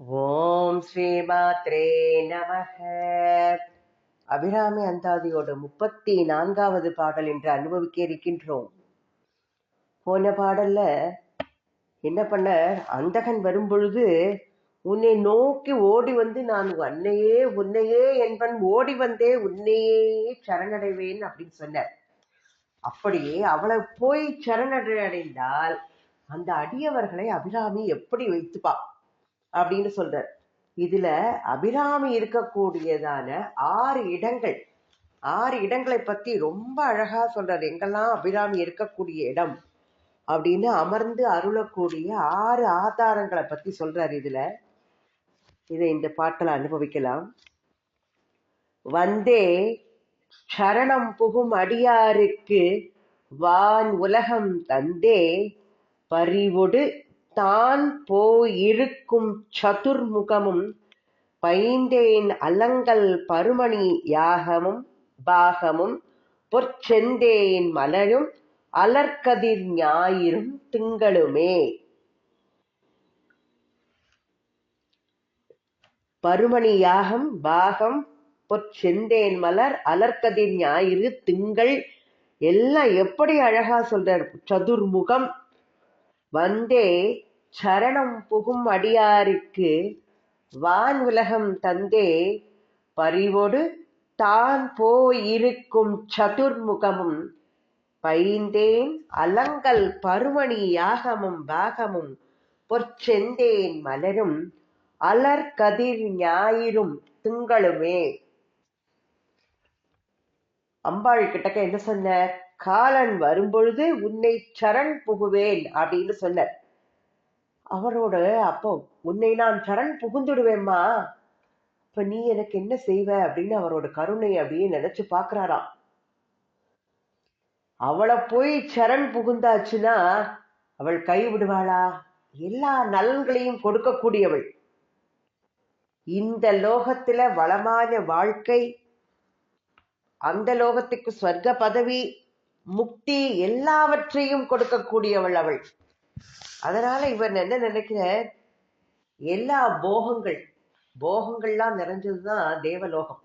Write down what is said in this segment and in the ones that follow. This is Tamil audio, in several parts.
ஓம் ஸ்ரீமாத்ரே நமக. அபிராமி அந்தாதியோட முப்பத்தி நான்காவது பாடல் என்று அனுபவிக்க இருக்கின்றோம் போன பாடல்ல என்ன பண்ண அந்தகன் வரும் பொழுது உன்னை நோக்கி ஓடி வந்து நான் அன்னையே உன்னையே என்பன் ஓடி வந்தே உன்னையே சரணடைவேன் அப்படின்னு சொன்னார். அப்படியே அவளை போய் சரணடைந்தால் அந்த அடியவர்களை அபிராமி எப்படி வைத்துப்பா? அப்படின்னு சொல்றார். இதுல அபிராமி இருக்கக்கூடியதான ஆறு இடங்கள் ஆறு இடங்களை பத்தி ரொம்ப அழகா சொல்றார். எங்கெல்லாம் அபிராமி இருக்கக்கூடிய இடம் அப்படின்னு அமர்ந்து அருளக்கூடிய ஆறு ஆதாரங்களை பத்தி சொல்றார் இதுல. இதை இந்த பாட்டில் அனுபவிக்கலாம். வந்தே சரணம் புகும் அடியாருக்கு வான் உலகம் தந்தே பரிவொடு தான் போயிருக்கும் சதுர்முகமும் பைந்தேன் அலங்கல் பருமணி யாகமும் பாகமும் பொற்செந்தேன் மலரும் அலர்கதிர் ஞாயிறும் திங்களுமே. பருமணி யாகம் பாகம் பொற்செந்தேன் மலர் அலர்கதிர் ஞாயிறு திங்கள் எல்லாம் எப்படி அழகா சொல்றார் சதுர்முகம். வந்தே சரணம் புகும் அடியாருக்கு வான் உலகம் தந்தே பரிவொடு தான் போயிருக்கும் சதுர்முகமும் பைந்தேன் அலங்கல் பருமணி யாகமும் பாகமும் பொற்செந்தேன் மலரும் அலர் கதிர் ஞாயிறும் திங்களுமே. அம்பாள் கிட்டக்க என்ன சொன்ன காலன் வரும்பொழுது உன்னை சரண் புகுவேன் அப்படின்னு சொன்னார். அவரோட அப்போ உன்னை நான் சரண் புகுந்துடுவேம்மா. இப்ப நீ எனக்கு என்ன செய்வ? அப்படின்னு அவரோட கருணை அப்படியே நினைச்சு பாக்குறாராம் அவளை போய் சரண் புகுந்தாச்சுன்னா அவள் கைவிடுவாளா எல்லா நலன்களையும் கொடுக்கக்கூடியவள். இந்த லோகத்துல வளமான வாழ்க்கை அந்த லோகத்துக்கு ஸ்வர்க்க பதவி முக்தி எல்லாவற்றையும் கொடுக்கக்கூடியவள் அவள். அதனால இவர் என்ன நினைக்கிறார்? எல்லா போகங்கள் போகங்கள்லாம் நிறைஞ்சதுதான் தேவலோகம்.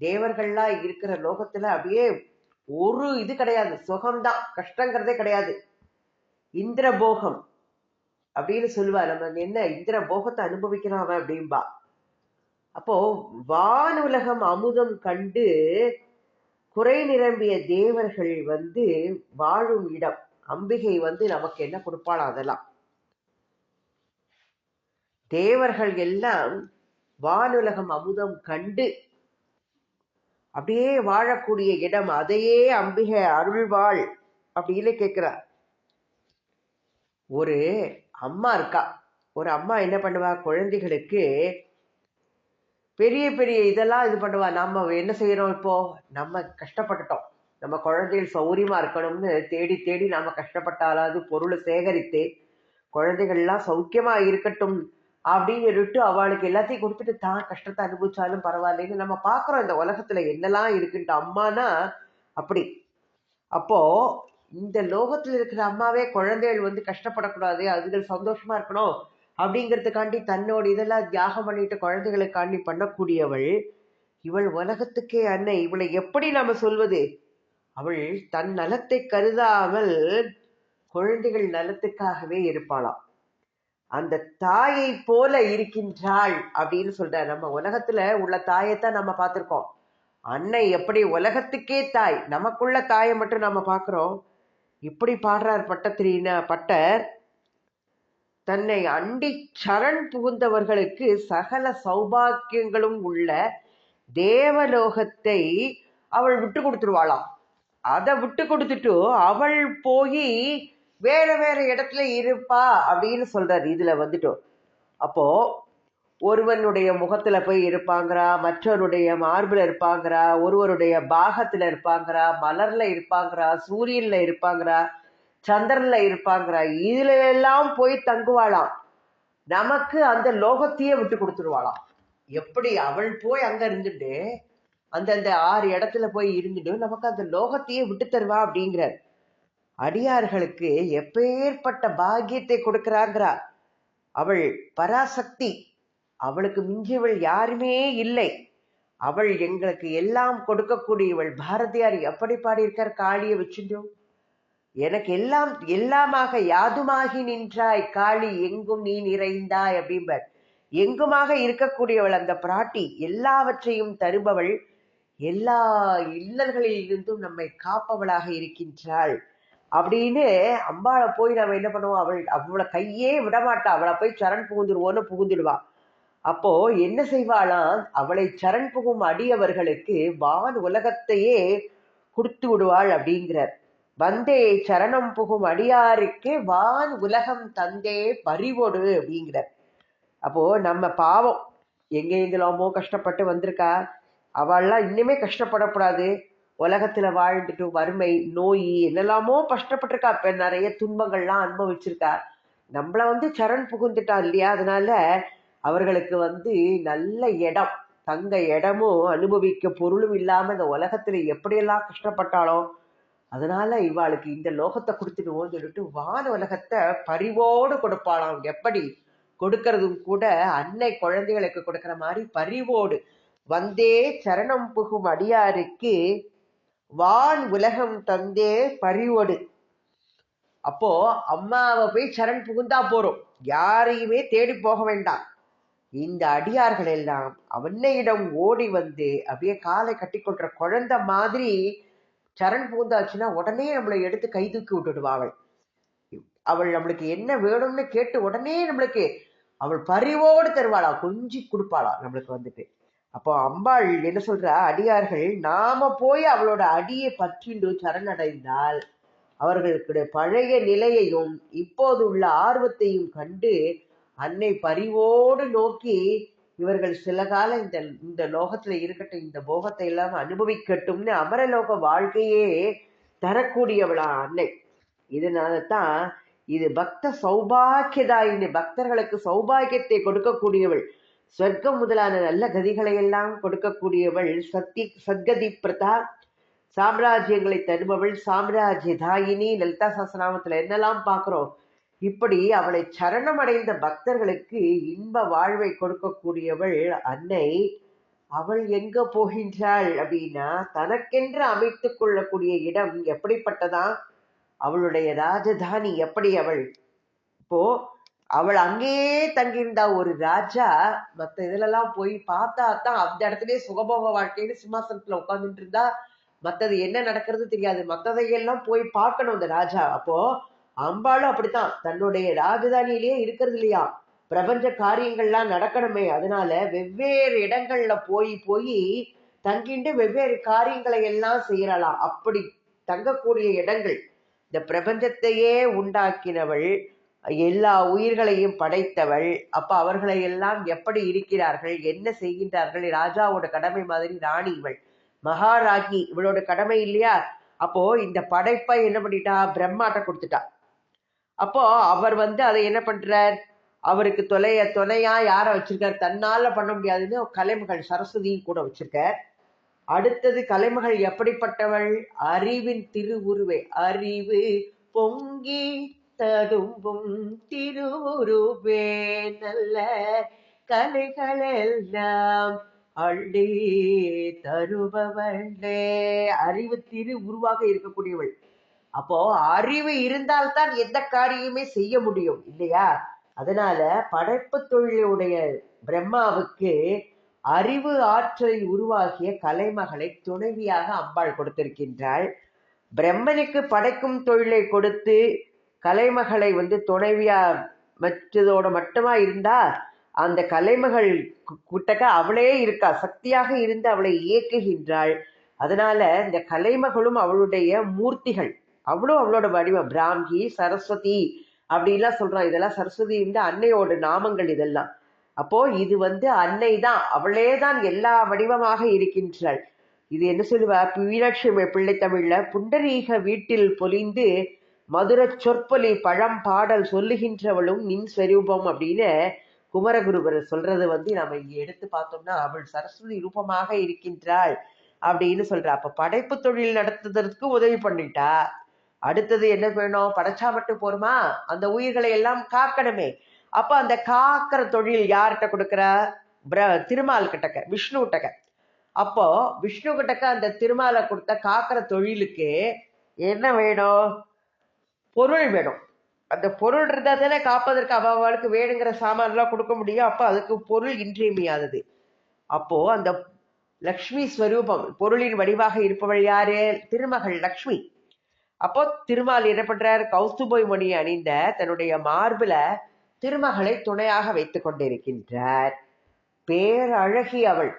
தேவர்கள்லாம் இருக்கிற லோகத்துல அப்படியே ஒரு இது கிடையாது. சுகம்தான். கஷ்டங்கிறதே கிடையாது. இந்திர போகம் அப்படின்னு சொல்லுவா நம்ம என்ன இந்திர போகத்தை அனுபவிக்கிறான் அவன் அப்படின்பா அப்போ வானுலகம் அமுதம் கண்டு குறை நிரம்பிய தேவர்கள் வந்து வாழும் இடம். அம்பிகை வந்து நமக்கு என்ன கொடுப்பாளோ அதெல்லாம்? தேவர்கள் எல்லாம் வானுலகம் அமுதம் கண்டு அப்படியே வாழக்கூடிய இடம் அதையே அம்பிகை அருள்வாள் அப்படின்னு கேட்கிறார் ஒரு அம்மா இருக்கா? ஒரு அம்மா என்ன பண்ணுவா? குழந்தைகளுக்கு பெரிய பெரிய இதெல்லாம் இது பண்ணுவா. நம்ம என்ன செய்யறோம் இப்போ? நம்ம கஷ்டப்பட்டுட்டோம். நம்ம குழந்தைகள் சௌரியமா இருக்கணும்னு தேடி தேடி நாம கஷ்டப்பட்டாலாவது பொருளை சேகரித்து குழந்தைகள்லாம் சௌக்கியமா இருக்கட்டும் அப்படின்னு சொல்லிட்டு அவளுக்கு எல்லாத்தையும் கொடுத்துட்டு தான் கஷ்டத்தை அனுபவிச்சாலும் பரவாயில்லைன்னு நம்ம பாக்குறோம் இந்த உலகத்துல என்னெல்லாம் இருக்குன்ட்டு அம்மானா அப்படி. அப்போ இந்த லோகத்துல இருக்கிற அம்மாவே குழந்தைகள் வந்து கஷ்டப்படக்கூடாது அதுகள் சந்தோஷமா இருக்கணும் அப்படிங்கிறதுக்காண்டி தன்னோட இதெல்லாம் தியாகம் பண்ணிட்டு குழந்தைகளுக்காண்டி பண்ணக்கூடியவள் இவள் உலகத்துக்கே அன்னை. இவளை எப்படி நாம சொல்வது? அவள் தன் நலத்தை கருதாமல் குழந்தைகள் நலத்துக்காகவே இருப்பாளாம். அந்த தாயை போல இருக்கின்றாள் அப்படின்னு சொல்றாரு. நம்ம உலகத்துல உள்ள தாயைத்தான் நம்ம பார்த்திருக்கோம். அன்னை எப்படி உலகத்துக்கே தாய் நமக்குள்ள தாயை மட்டும் நம்ம பார்க்குறோம். இப்படி பாடுறார் பட்டத்திரின பட்டர் தன்னை அண்டி சரண் புகுந்தவர்களுக்கு சகல சௌபாக்கியங்களும் உள்ள தேவலோகத்தை அவள் விட்டு கொடுத்துருவாளாம். அதை விட்டு கொடுத்துட்டு அவள் போய் வேற வேற இடத்துல இருப்பா அப்படின்னு சொல்றாரு. இதுல வந்துட்டோம் அப்போ ஒருவனுடைய முகத்துல போய் இருப்பாங்கிறா மற்றவருடைய மார்பில் இருப்பாங்கிறா ஒருவருடைய பாகத்துல இருப்பாங்கிறா மலர்ல இருப்பாங்கிறா சூரியன்ல இருப்பாங்கிறா சந்திரன்ல இருப்பாங்கிறா இதுல எல்லாம் போய் தங்குவாளாம். நமக்கு அந்த லோகத்தையே விட்டு கொடுத்துருவாளாம். எப்படி அவள் போய் அங்க இருந்துட்டு அந்தந்த ஆறு இடத்துல போய் இருந்துட்டு நமக்கு அந்த லோகத்தையே விட்டு தருவா அப்படிங்கிறார். அடியார்களுக்கு எப்பேற்பட்ட பாக்கியத்தை கொடுக்கிறாங்கிறார் அவள் பராசக்தி. அவளுக்கு மிஞ்சியவள் யாருமே இல்லை. அவள் எங்களுக்கு எல்லாம் கொடுக்கக்கூடியவள். பாரதியார் எப்படி பாடியிருக்கார்? காளியை வச்சுட்டோம் எனக்கு எல்லாம் எல்லாமாக யாதுமாகி நின்றாய். காளி எங்கும் நீ நிறைந்தாய் அப்படிம்பர். எங்குமாக இருக்கக்கூடியவள் அந்த பிராட்டி? எல்லாவற்றையும் தருபவள் எல்லா இல்லல்களில் இருந்தும் நம்மை காப்பவளாக இருக்கின்றாள். அப்படின்னு அம்பாளை போய் நம்ம என்ன பண்ணுவோம்? அவள் அவளை கையே விடமாட்டா. அவளை போய் சரண் புகுந்துடுவோன்னு புகுந்துடுவா. அப்போ என்ன செய்வாளாம்? அவளை சரண் புகும் அடியவர்களுக்கு வான் உலகத்தையே கொடுத்து விடுவாள் அப்படிங்கிறார். வந்தே சரணம் புகும் அடியாருக்கு வான் உலகம் தந்தே பறிவோடு அப்படிங்கிறார். அப்போ நம்ம பாவம் எங்க எங்கெல்லாமோ கஷ்டப்பட்டு வந்திருக்கா? அவள்லாம் இன்னுமே கஷ்டப்படக்கூடாது. உலகத்துல வாழ்ந்துட்டு வறுமை நோய் என்னெல்லாமோ கஷ்டப்பட்டிருக்கா. இப்ப நிறைய துன்பங்கள்லாம் அனுபவிச்சிருக்கா. நம்மள வந்து சரண் புகுந்துட்டா இல்லையா? அதனால அவர்களுக்கு வந்து நல்ல இடம் தங்க இடமும் அனுபவிக்க பொருளும் இல்லாம இந்த உலகத்துல எப்படியெல்லாம் கஷ்டப்பட்டாலோ அதனால இவாளுக்கு இந்த லோகத்தை கொடுத்துடுவோம் சொல்லிட்டு வான உலகத்தை பரிவோடு கொடுப்பாளாம். எப்படி? கொடுக்கறதும் கூட அன்னை குழந்தைகளுக்கு கொடுக்கற மாதிரி பரிவோடு. வந்தே சரணம் புகும் அடியாருக்கு வான் உலகம் தந்தே பரிவோடு. அப்போ அம்மாவை போய் சரண் புகுந்தா போறோம். யாரையுமே தேடி போக வேண்டாம். இந்த அடியார்கள் எல்லாம் அவன்னையிடம் ஓடி வந்து அப்படியே காலை கட்டி கொள்ற குழந்தை மாதிரி சரண் புகுந்தாச்சுன்னா உடனே நம்மளை எடுத்து கை தூக்கி விட்டுடுவா அவள். அவள் நம்மளுக்கு என்ன வேணும்னு கேட்டு உடனே நம்மளுக்கு அவள் பரிவோடு தருவாளா கொஞ்சி கொடுப்பாளா நம்மளுக்கு வந்துட்டு. அப்போ அம்பாள் என்ன சொல்றா? அடியார்கள் நாம போய் அவளோட அடியை பற்றிண்டு சரணடைந்தால் அவர்களுடைய பழைய நிலையையும் இப்போது உள்ள ஆர்வத்தையும் கண்டு அன்னை பரிவோடு நோக்கி இவர்கள் சில காலம் இந்த இந்த லோகத்துல இருக்கட்டும் இந்த போகத்தை எல்லாம் அனுபவிக்கட்டும்னு அமரலோக வாழ்க்கையே தரக்கூடியவளா அன்னை. இதனால தான் இது பக்த சௌபாக்கியதாயினி பக்தர்களுக்கு சௌபாகியத்தை கொடுக்கக்கூடியவள். சொர்க்கம் முதலான நல்ல கதிகளை எல்லாம் கொடுக்கக்கூடியவள் சத்தி சத்கதி பிரதா சாம்ராஜ்யங்களை தருபவள் சாம்ராஜ்ய தாயினி லலிதா சாஸ்திரநாமத்துல என்னெல்லாம் பார்க்குறோம்? இப்படி அவளை சரணமடைந்த பக்தர்களுக்கு இன்ப வாழ்வை கொடுக்கக்கூடியவள் அன்னை. அவள் எங்க போகின்றாள் அப்படின்னா தனக்கென்று அமைத்துக் கொள்ளக்கூடிய இடம் எப்படிப்பட்டதா? அவளுடைய ராஜதானி எப்படி அவள்? இப்போ அவள் அங்கேயே தங்கியிருந்தா ஒரு ராஜா மத்த இதுலலாம் போய் பார்த்தா தான் அந்த இடத்துலயே சுகபோக வாழ்க்கைன்னு சிம்மாசனத்துல உட்கார்ந்துட்டு இருந்தா மத்தது என்ன நடக்கிறது தெரியாது. மத்ததையெல்லாம் போய் பார்க்கணும் அந்த ராஜா. அப்போ அம்பாளும் அப்படித்தான். தன்னுடைய ராஜதானியிலேயே இருக்கிறது இல்லையா? பிரபஞ்ச காரியங்கள்லாம் நடக்கணுமே. அதனால வெவ்வேறு இடங்கள்ல போய் போய் தங்கிண்டு வெவ்வேறு காரியங்களை எல்லாம் செய்யறலாம். அப்படி தங்கக்கூடிய இடங்கள். இந்த பிரபஞ்சத்தையே உண்டாக்கினவள் எல்லா உயிர்களையும் படைத்தவள். அப்போ அவர்களை எல்லாம் எப்படி இருக்கிறார்கள்? என்ன செய்கின்றார்கள்? ராஜாவோட கடமை மாதிரி ராணி இவள். மகாராஜி இவளோட கடமை இல்லையா? அப்போ இந்த படைப்பை என்ன பண்ணிட்டா? பிரம்மாட்ட கொடுத்துட்டா. அப்போ அவர் வந்து அதை என்ன பண்றார்? அவருக்கு தொலைய துணையா யாரை வச்சிருக்கார்? தன்னால பண்ண முடியாதுன்னு கலைமகள் சரஸ்வதியும் கூட வச்சிருக்கார். அடுத்தது கலைமகள் எப்படிப்பட்டவள்? அறிவின் திருவுருவே. அறிவு பொங்கி ததும்பும் திருவுருவே நல்ல கலைகளெல்லாம் அள்ளி தருபவளே. அறிவு திரு உருவாக இருக்கக்கூடியவள். அப்போ அறிவு இருந்தால்தான் எந்த காரியமே செய்ய முடியும் இல்லையா? அதனால படைப்பு தொழிலுடைய பிரம்மாவுக்கு அறிவு ஆற்றலை உருவாகிய கலைமகளை துணைவியாக அம்பாள் கொடுத்திருக்கின்றாள். பிரம்மனுக்கு படைக்கும் தொழிலை கொடுத்து கலைமகளை வந்து துணைவியா வச்சதோட மட்டுமா இருந்தா அந்த கலைமகள் கு- குட்டக்க அவளே இருக்கா சக்தியாக இருந்து அவளை இயக்குகின்றாள். அதனால இந்த கலைமகளும் அவளுடைய மூர்த்திகள். அவளும் அவளோட வடிவம். பிராமி சரஸ்வதி அப்படிலாம் சொல்றான் இதெல்லாம் சரஸ்வதி இந்த அன்னையோட நாமங்கள் இதெல்லாம். அப்போ இது வந்து அன்னை தான் அவளே தான் எல்லா வடிவமாக இருக்கின்றாள். இது என்ன சொல்லுவா? மீனாட்சி பிள்ளை தமிழ்ல புண்டரீக வீட்டில் பொலிந்து மதுரச் சொற்பொலி பழம் பாடல் சொல்லுகின்றவளும் நின் ஸ்வரூபம் அப்படின்னு குமரகுருபர் சொல்றது வந்து நம்ம இங்க எடுத்து பார்த்தோம்னா அவள் சரஸ்வதி ரூபமாக இருக்கின்றாள் அப்படின்னு சொல்ற. அப்ப படைப்பு தொழில் நடத்துவதற்கு உதவி பண்ணிட்டா. அடுத்தது என்ன வேணும்? படைச்சா மட்டும் போருமா? அந்த உயிர்களை எல்லாம் காக்கணுமே. அப்ப அந்த காக்கிற தொழில் யார்கிட்ட கொடுக்குறா? பிர- திருமால் கிட்டக்க விஷ்ணு கிட்டக்க அப்போ விஷ்ணு கிட்டக்க அந்த திருமாலை கொடுத்த காக்கிற தொழிலுக்கு என்ன வேணும்? பொருள் வேணும். அந்த பொருள் இருந்தால் தானே காப்பதற்கு அவளுக்கு வேணுங்கிற சாமான்லாம் கொடுக்க முடியும். அப்போ அதுக்கு பொருள் இன்றியமையாதது. அப்போ அந்த லக்ஷ்மி ஸ்வரூபம் பொருளின் வடிவாக இருப்பவள் யாரு? திருமகள் லக்ஷ்மி. அப்போ திருமால் என்ன பண்றார்? கௌஸ்துபை மணி அணிந்த தன்னுடைய மார்புல திருமகளை துணையாக வைத்துக் கொண்டிருக்கின்றார். பேரழகி அவள்.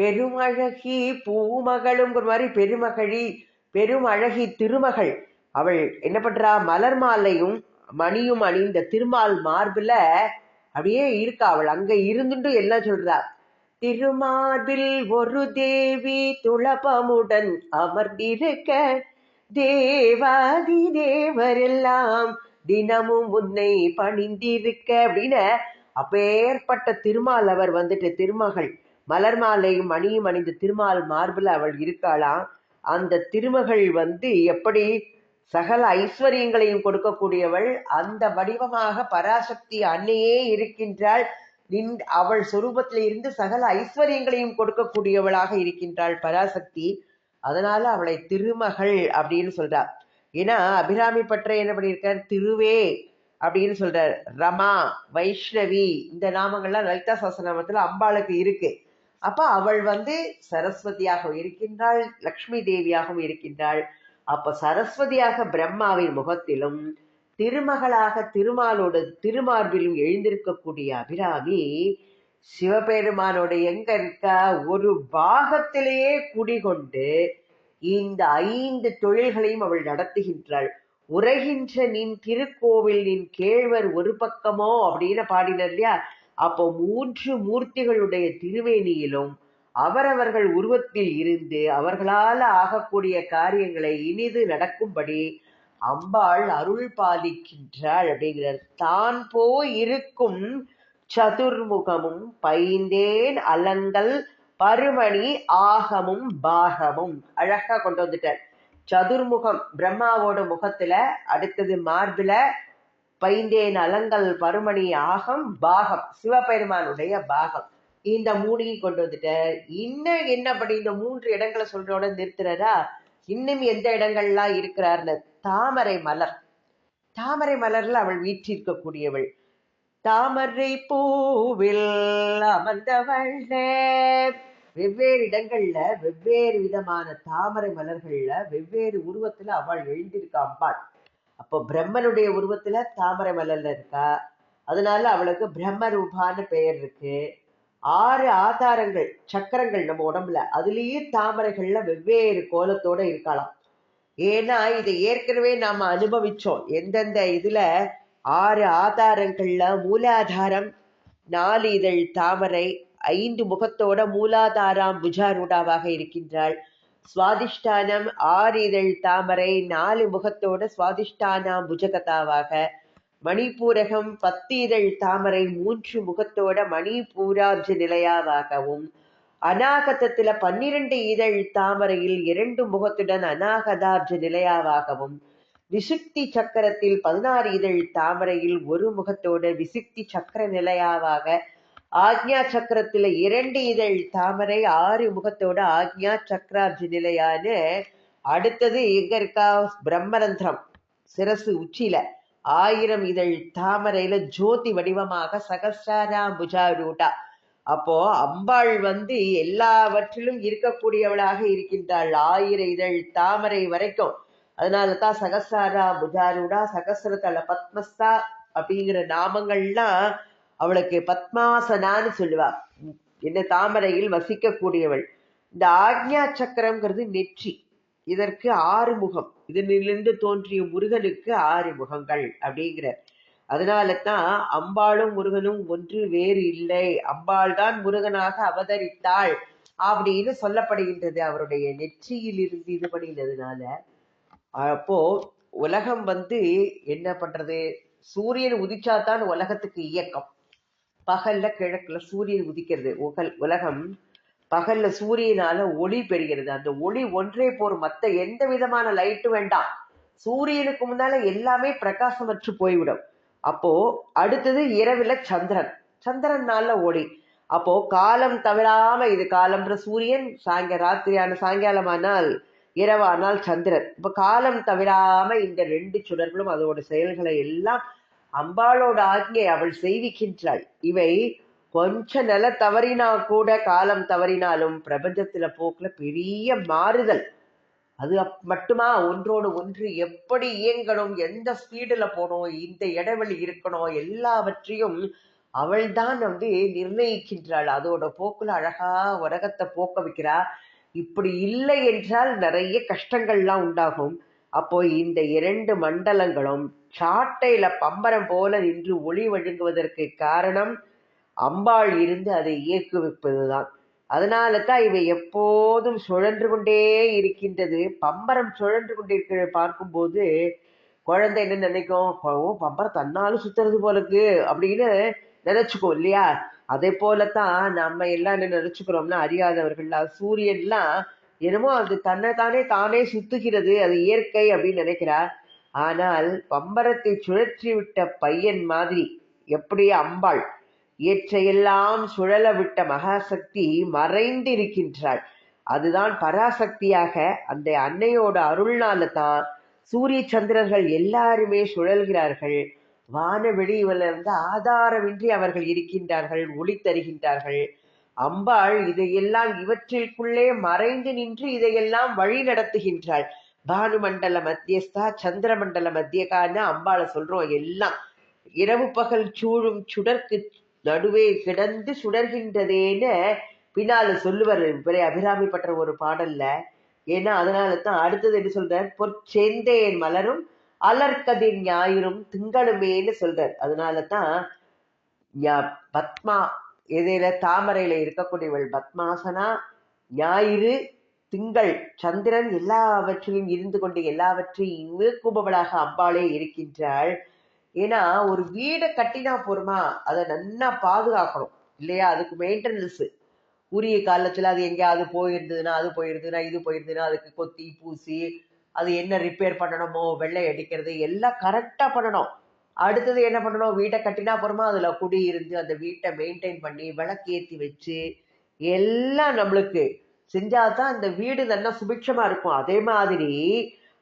பெருமழகி பூமகளுங்கிற மாதிரி பெருமகளி பெருமழகி திருமகள். அவள் என்ன பண்றா? மலர் மாலையும் மணியும் அணிந்த திருமால் மார்பில் அப்படியே இருக்கா. அவள் அங்க இருந்துட்டு எல்லாம் சொல்றா. திருமார்பில் ஒரு தேவி துளபமுடன் அமர்ந்திருக்க தேவாதி தேவரெல்லாம் தினமும் உன்னை பணிந்திருக்க அப்படின்னு அப்பேற்பட்ட திருமால் அவர் வந்துட்டு திருமகள். மலர் மாலையும் மணியும் அணிந்த திருமால் மார்பில் அவள் இருக்காளாம். அந்த திருமகள் வந்து எப்படி சகல ஐஸ்வர்யங்களையும் கொடுக்கக்கூடியவள். அந்த வடிவமாக பராசக்தி அன்னையே இருக்கின்றாள். நின் அவள் சொரூபத்தில் இருந்து சகல ஐஸ்வர்யங்களையும் கொடுக்கக்கூடியவளாக இருக்கின்றாள் பராசக்தி. அதனால அவளை திருமகள் அப்படின்னு சொல்றார். ஏன்னா அபிராமி பற்ற என்ன பண்ணியிருக்கார்? திருவே அப்படின்னு சொல்றார். ரமா வைஷ்ணவி இந்த நாமங்கள்லாம் லலிதா சாசனாமத்துல அம்பாளுக்கு இருக்கு. அப்ப அவள் வந்து சரஸ்வதியாகவும் இருக்கின்றாள் லக்ஷ்மி தேவியாகவும் இருக்கின்றாள். அப்ப சரஸ்வதியாக பிரம்மாவின் முகத்திலும் திருமகளாக திருமாலோட திருமார்பிலும் எழுந்திருக்கக்கூடிய அபிராமி சிவபெருமானோட எங்க இருக்கா? ஒரு பாகத்திலேயே குடிகொண்டு இந்த ஐந்து தொழில்களையும் அவள் நடத்துகின்றாள். உரைகின்ற நின் திருக்கோவில் நின் கேழ்வர் ஒரு பக்கமோ அப்படின்னு பாடினர் இல்லையா? அப்போ மூன்று மூர்த்திகளுடைய திருவேணியிலும் அவரவர்கள் உருவத்தில் இருந்து அவர்களால் ஆகக்கூடிய காரியங்களை இனிது நடக்கும்படி அம்பாள் அருள் பாதிக்கின்றாள் அப்படிங்கிறார். தான் போய் இருக்கும் சதுர்முகமும் பைந்தேன் அலங்கல் பருமணி ஆகமும் பாகமும். அழகா கொண்டு வந்துட்டார். சதுர்முகம் பிரம்மாவோட முகத்துல அடுத்தது மார்பில பைந்தேன் அலங்கல் பருமணி ஆகம் பாகம். சிவபெருமானுடைய பாகம். இந்த மூணையும் கொண்டு வந்துட்டார் இன்னும் என்ன பண்ணி இந்த மூன்று இடங்களை சொல்றோட நிறுத்துறாரா இன்னும் எந்த இடங்கள்லாம் இருக்கிறார்னு? தாமரை மலர். தாமரை மலர்ல அவள் வீற்றிருக்கக்கூடியவள். தாமரை பூவில் அமர்ந்தவள் வெவ்வேறு இடங்கள்ல வெவ்வேறு விதமான தாமரை மலர்கள்ல வெவ்வேறு உருவத்துல அவள் எழுந்திருக்கா அம்பாள். அப்போ பிரம்மனுடைய உருவத்துல தாமரை மலர்ல இருக்கா? அதனால அவளுக்கு பிரம்ம ரூபான்னு பெயர் இருக்கு. ஆறு ஆதாரங்கள் சக்கரங்கள் நம்ம உடம்புல. அதுலேயே தாமரைகள்ல வெவ்வேறு கோலத்தோட இருக்கலாம். ஏன்னா இதை ஏற்கனவே நாம அனுபவிச்சோம். எந்தெந்த இதுல ஆறு ஆதாரங்கள்ல மூலாதாரம் நாலு இதழ் தாமரை ஐந்து முகத்தோட மூலாதாராம் புஜாரூடாவாக இருக்கின்றாள். சுவாதிஷ்டானம் ஆறு இதழ் தாமரை நாலு முகத்தோட சுவாதிஷ்டானாம் புஜகதாவாக மணிப்பூரகம் பத்து இதழ் தாமரை மூன்று முகத்தோட மணிபூராப்ஜ நிலையாவாகவும் அநாகதத்துல பன்னிரண்டு இதழ் தாமரையில் இரண்டு முகத்துடன் அநாகதாப்ஜ நிலையாவாகவும் விசுக்தி சக்கரத்தில் பதினாறு இதழ் தாமரையில் ஒரு முகத்தோட விசுக்தி சக்கர நிலையாவாக ஆக்ஞா சக்கரத்துல இரண்டு இதழ் தாமரை ஆறு முகத்தோட ஆக்ஞா சக்கராப்ஜ நிலையான்னு அடுத்தது எங்க இருக்கா? பிரம்மரந்திரம் சிரசு உச்சியில. ஆயிரம் இதழ் தாமரையில ஜோதி வடிவமாக சகசிராராம் புஜாரூட்டா அப்போ அம்பாள் வந்து எல்லாவற்றிலும் இருக்கக்கூடியவளாக இருக்கின்றாள். ஆயிரம் இதழ் தாமரை வரைக்கும். அதனால தான் சகசாரா புஜாரூடா சகசிரதல பத்மஸ்தா அப்படிங்கிற நாமங்கள்லாம் அவளுக்கு பத்மாசனான்னு சொல்லுவா. என்ன தாமரையில் வசிக்கக்கூடியவள். இந்த ஆக்ஞா சக்கரம்ங்கிறது நெற்றி. இதற்கு ஆறு முகம் இதனிலிருந்து தோன்றிய முருகனுக்கு ஆறு முகங்கள் அப்படிங்கிற அதனால தான் அம்பாளும் முருகனும் ஒன்று வேறு இல்லை. அம்பாள் தான் முருகனாக அவதரித்தாள் அப்படின்னு சொல்லப்படுகின்றது அவருடைய நெற்றியில் இருந்து இது பண்ணினதுனால. அப்போ உலகம் வந்து என்ன பண்றது? சூரியன் உதிச்சாதான் உலகத்துக்கு இயக்கம். பகல்ல கிழக்குல சூரியன் உதிக்கிறது. உகல் உலகம் பகல்ல சூரியனால ஒளி பெறுகிறது. அந்த ஒளி ஒன்றே போர். மத்த எந்த விதமான லைட்டும் வேண்டாம். சூரியனுக்கு முன்னால எல்லாமே பிரகாசமற்று போய்விடும். அப்போ அடுத்தது இரவுல சந்திரன். சந்திரன் ஒளி. அப்போ காலம் தவிராம இது காலம்ன்ற சூரியன் சாயங்க ராத்திரியான சாயங்காலமானால் இரவானால் சந்திரன். இப்ப காலம் தவிராம இந்த ரெண்டு சுடர்களும் அதோட செயல்களை எல்லாம் அம்பாளோட ஆజ్ఞை அவள் செய்விக்கின்றாள். இவை கொஞ்ச நில தவறினா கூட காலம் தவறினாலும் பிரபஞ்சத்துல போக்குல பெரிய மாறுதல். அது மட்டுமா? ஒன்றோடு ஒன்று எப்படி இயங்கணும்? எந்த ஸ்பீடுல போகணும்? இந்த இடைவெளி இருக்கணும்? எல்லாவற்றையும் அவள்தான் வந்து நிர்ணயிக்கின்றாள். அதோட போக்குல அழகா உலகத்தை போக்க வைக்கிறா. இப்படி இல்லை என்றால் நிறைய கஷ்டங்கள்லாம் உண்டாகும். அப்போ இந்த இரண்டு மண்டலங்களும் சாட்டையில பம்பரம் போல நின்று ஒளி வழங்குவதற்கு காரணம் அம்பாள் இருந்து அதை இயக்குவிப்பதுதான். அதனால தான் இவை எப்போதும் சுழன்று கொண்டே இருக்கின்றது. பம்பரம் சுழன்று கொண்டிருக்கிற பார்க்கும்போது குழந்தை என்ன நினைக்கும்? ஓ பம்பரம் தன்னாலும் சுத்துறது போல இருக்கு அப்படின்னு நினைச்சுக்கோ இல்லையா? அதே போலத்தான் நம்ம எல்லாம் என்ன நினைச்சுக்கிறோம்னா அறியாதவர்கள்லாம் சூரியன்லாம் என்னமோ அது தன்னை தானே தானே சுத்துகிறது அது இயற்கை அப்படின்னு நினைக்கிறா ஆனால் பம்பரத்தை சுழற்றி விட்ட பையன் மாதிரி எப்படி அம்பாள் இயற்றையெல்லாம் சுழல விட்ட மகாசக்தி மறைந்து இருக்கின்றாள் அதுதான் பராசக்தியாக அந்த அன்னையோட அருள்னால தான் சூரிய சந்திரர்கள் எல்லாருமே சுழல்கிறார்கள். வானவெளியிலிருந்து ஆதாரமின்றி அவர்கள் இருக்கின்றார்கள் ஒளி தருகின்றார்கள் அம்பாள் இதையெல்லாம் இவற்றிற்குள்ளே மறைந்து நின்று இதையெல்லாம் வழி நடத்துகின்றாள். பானுமண்டல மத்தியஸ்தா சந்திரமண்டல மத்தியகான்னு அம்பாளை சொல்றோம் எல்லாம். இரவு பகல் சூழும் சுடர்க்கு நடுவே கிடந்து சுடர்கின்றதேன்னு பின்னால சொல்லுவார் பெரிய அபிராமி பற்ற ஒரு பாடல்ல. ஏன்னா அதனால தான் அடுத்தது என்ன சொல்றார்? பொற்சேந்தேன் மலரும் அலர்கதிர் ஞாயிறும் திங்களுமேன்னு சொல்றார். அதனால தான் யா பத்மா எதில தாமரையில இருக்கக்கூடியவள் பத்மாசனா ஞாயிறு திங்கள் சந்திரன் எல்லாவற்றிலும் இருந்து கொண்டு எல்லாவற்றையும் இயக்குபவளாக அம்பாளே இருக்கின்றாள். ஏன்னா ஒரு வீடை கட்டினா போருமா? அதை நன்னா பாதுகாக்கணும். இல்லையா? அதுக்கு மெயின்டெனன்ஸ் உரிய காலத்துல அது எங்கேயாவது போயிருந்ததுன்னா அது போயிருந்ததுன்னா இது போயிருந்ததுன்னா அதுக்கு கொத்தி பூசி அது என்ன ரிப்பேர் பண்ணணுமோ வெள்ளை அடிக்கிறது எல்லாம் கரெக்டா பண்ணணும். அடுத்தது என்ன பண்ணணும்? வீட்டை கட்டினா அப்புறமா அதுல குடி இருந்து அந்த வீட்டை மெயின்டைன் பண்ணி விளக்கேற்றி வச்சு எல்லாம் நம்மளுக்கு. செஞ்சாதான் அந்த வீடு நல்லா சுபிட்சமா இருக்கும். அதே மாதிரி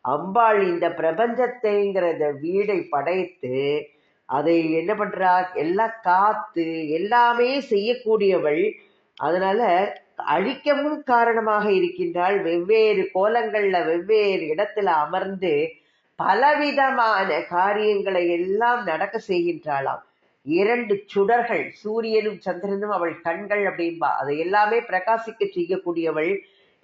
அம்பாள் இந்த பிரபஞ்சத்தைங்கிறத வீடை படைத்து அதை என்ன பண்றா? எல்லாம் காத்து எல்லாமே செய்யக்கூடியவள். அதனால அழிக்கவும் காரணமாக இருக்கின்றாள். வெவ்வேறு கோலங்கள்ல வெவ்வேறு இடத்துல அமர்ந்து பலவிதமான காரியங்களை எல்லாம் நடக்க செய்கின்றாளாம். இரண்டு சுடர்கள் சூரியனும் சந்திரனும் அவள் கண்கள் அப்படின்பா அதை எல்லாமே பிரகாசிக்க செய்யக்கூடியவள்.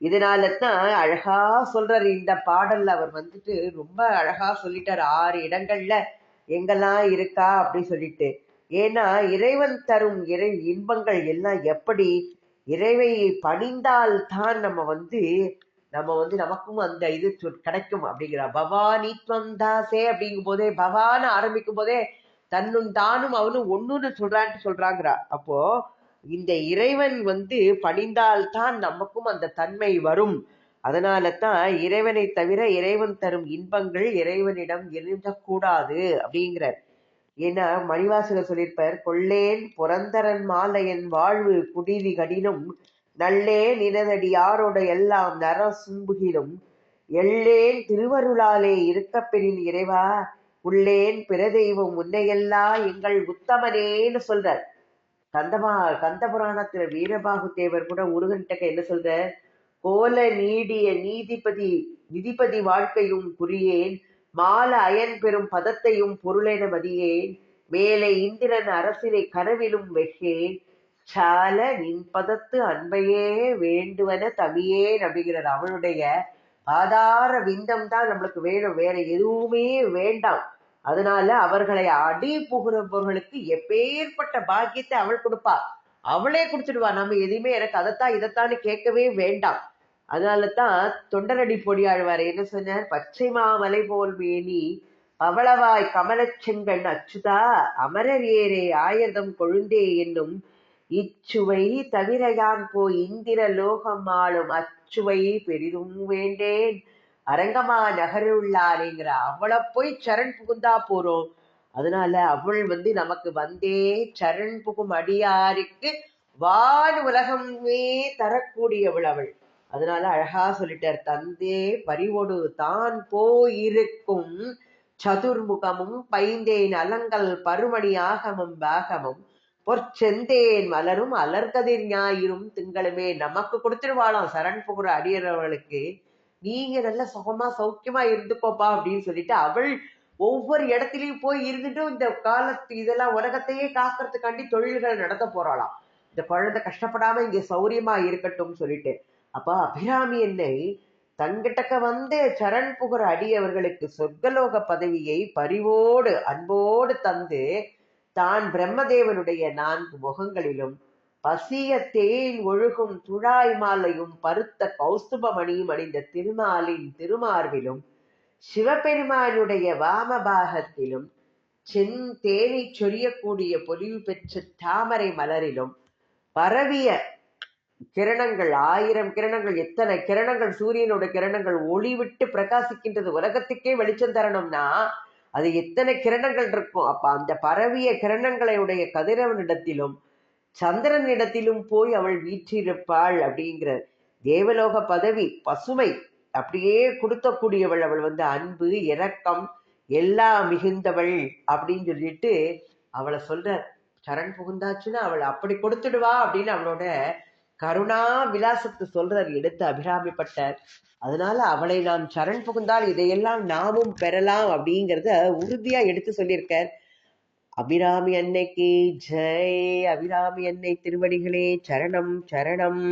இதனால தான் அழகா சொல்றாரு. இந்த பாடல்ல அவர் வந்துட்டு ரொம்ப அழகா சொல்லிட்டார். ஆறு இடங்கள்ல எங்கெல்லாம் இருக்கா அப்படி சொல்லிட்டு. ஏன்னா இறைவன் தரும் இறை இன்பங்கள் எல்லாம் எப்படி? இறைவை பணிந்தால் தான் நம்ம வந்து நம்ம வந்து நமக்கும் அந்த இது சொல்- கிடைக்கும் அப்படிங்கிற. பவானி துவந்தாசே அப்படிங்கும் போதே பவான ஆரம்பிக்கும் போதே தன்னும் தானும் அவனும் ஒண்ணுன்னு சொல்றான்ட்டு சொல்றாங்கிறா. அப்போ இந்த இறைவன் வந்து பணிந்தால்தான் நமக்கும் அந்த தன்மை வரும். அதனால தான் இறைவனை தவிர இறைவன் தரும் இன்பங்கள் இறைவனிடம் இருந்தக்கூடாது அப்படிங்கிறார். ஏன்னா மணிவாசகர் சொல்லியிருப்பார் கொள்ளேன் புரந்தரன் மாலையன் வாழ்வு குடிதி கடினும் நல்லேன் நினதடி யாரோட எல்லாம் நர சும்புகிலும் எள்ளேன் திருவருளாலே இருக்க பெறின் இறைவா உள்ளேன் பிற தெய்வம் உன்னையெல்லாம் எங்கள் உத்தமனேன்னு சொல்றார். கந்தமா கந்த புராணத்துல வீரபாகு தேவர் கூட முருகன்கிட்ட என்ன சொல்ற? கோல நீடிய நீதிபதி நிதிபதி வாழ்க்கையும் குறியேன் மால அயன் பெறும் பதத்தையும் பொருளென மதியேன். மேலே இந்திரன் அரசினை கனவிலும் வெகேன் சால நின் பதத்து அன்பையே வேண்டுவன தமியேன் அப்படிங்கிறார். அவனுடைய ஆதார விந்தம் தான் நம்மளுக்கு வேணும். வேற எதுவுமே வேண்டாம். அதனால அவர்களை அடி புகுறவர்களுக்கு எப்பேற்பட்ட பாக்கியத்தை அவள் கொடுப்பா. அவளே குடிச்சிடுவா நம்ம எதையுமே எனக்கு அதைத்தான் இதைத்தான்னு கேட்கவே வேண்டாம். அதனால தான் தொண்டரடி பொடியாழ்வார் என்ன சொன்னார்? பச்சை மாமலை போல் மேனி பவளவாய் கமலச்செங்கண் அச்சுதா அமரர் ஏரே ஆயதம் கொழுந்தே என்னும் இச்சுவை தவிர யான் போய் இந்திர லோகம் ஆளும் அச்சுவை பெரிதும் வேண்டேன். அரங்கமா நகருள்ளாரேங்கிற அவளை போய் சரண் புகுந்தா போறோம். அதனால அவள் வந்து நமக்கு வந்தே சரண் புகும் அடியாருக்கு வான் உலகமே தரக்கூடியவள் அவள். அதனால அழகா சொல்லிட்டார் தந்தே பறிவொடு தான் போயிருக்கும். சதுர்முகமும் பைந்தேன் அலங்கல் பருமணி ஆகமும் பாகமும். பொற்செந்தேன் மலரும் அலர்கதிர் ஞாயிறும் திங்களுமே. நமக்கு கொடுத்துருவாளாம் சரண் புகுற அடியறவர்களுக்கு நீங்க நல்ல சுகமா சௌக்கியமா இருந்துக்கோப்பா அப்படின்னு சொல்லிட்டு அவள் ஒவ்வொரு இடத்துலயும் போய் இருந்துட்டு இந்த காலத்து இதெல்லாம் உலகத்தையே காக்கிறதுக்காண்டி தொழில்கள் நடத்த போறாளாம். இந்த குழந்தை கஷ்டப்படாம இங்க சௌரியமா இருக்கட்டும் சொல்லிட்டு. அப்ப அபிராமி என்னை தங்கிட்டக்க வந்து சரண் புகழ் அடியவர்களுக்கு சொர்க்கலோக பதவியை பரிவோடு அன்போடு தந்து தான் பிரம்மதேவனுடைய நான்கு முகங்களிலும் பசிய தேன் ஒழுகும் துழாய் மாலையும் பருத்த கௌஸ்துபமணியும் அணிந்த திருமாலின் திருமார்பிலும் சிவபெருமானுடைய வாமபாகத்திலும் செந் தேனை சொரியக்கூடிய பொலிவு பெற்ற தாமரை மலரிலும் பரவிய கிரணங்கள் ஆயிரம் கிரணங்கள் எத்தனை கிரணங்கள் சூரியனோட கிரணங்கள் ஒளி விட்டு பிரகாசிக்கின்றது. உலகத்துக்கே வெளிச்சம் தரணும்னா அது எத்தனை கிரணங்கள் இருக்கும்? அப்ப அந்த பரவிய கிரணங்களுடைய கதிரவனிடத்திலும் சந்திரனிடத்திலும் போய் அவள் வீற்றிருப்பாள் அப்படிங்கிற தேவலோக பதவி பசுமை அப்படியே கொடுத்தக்கூடியவள் அவள் வந்து. அன்பு இரக்கம் எல்லாம் மிகுந்தவள் அப்படின்னு சொல்லிட்டு அவளை சொல்ற சரண் புகுந்தாச்சுன்னா அவள் அப்படி கொடுத்துடுவா அப்படின்னு அவளோட கருணா விலாசத்தை சொல்றார். எடுத்து அபிராமிப்பட்டார். அதனால அவளை நாம் சரண் புகுந்தால் இதையெல்லாம் நாமும் பெறலாம் அப்படிங்கிறத உறுதியா எடுத்து சொல்லியிருக்கார். அபிராமி அன்னைக்கு ஜெய் அபிராமி அன்னை திருவடிகளே சரணம் சரணம்.